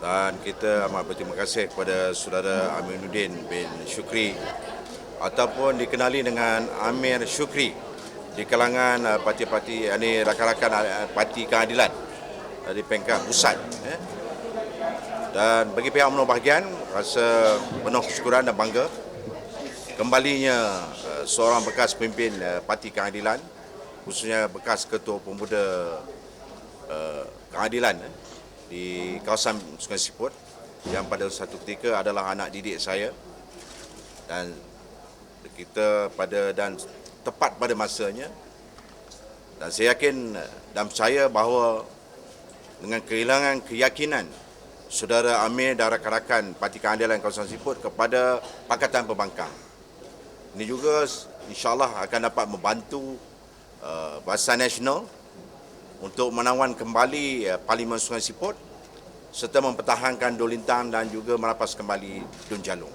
dan kita amat berterima kasih kepada saudara Aminuddin bin Syukri ataupun dikenali dengan Amir Syukri di kalangan uh, parti-parti ini rakan-rakan uh, parti keadilan uh, di peringkat pusat eh. dan bagi pihak UMNO bahagian rasa penuh kesyukuran dan bangga kembalinya uh, seorang bekas pemimpin uh, parti keadilan khususnya bekas ketua pemuda uh, keadilan eh, di kawasan Sungai Siput yang pada satu ketika adalah anak didik saya. Dan kita pada dan tepat pada masanya dan saya yakin dan percaya bahawa dengan kehilangan keyakinan saudara Amir dan rakan-rakan Parti Keadilan Kawasan Siput kepada Pakatan Pembangkang. Ini juga insyaAllah akan dapat membantu uh, Barisan Nasional untuk menawan kembali uh, Parlimen Sungai Siput serta mempertahankan Dolintang dan juga merapas kembali Dun Jalung.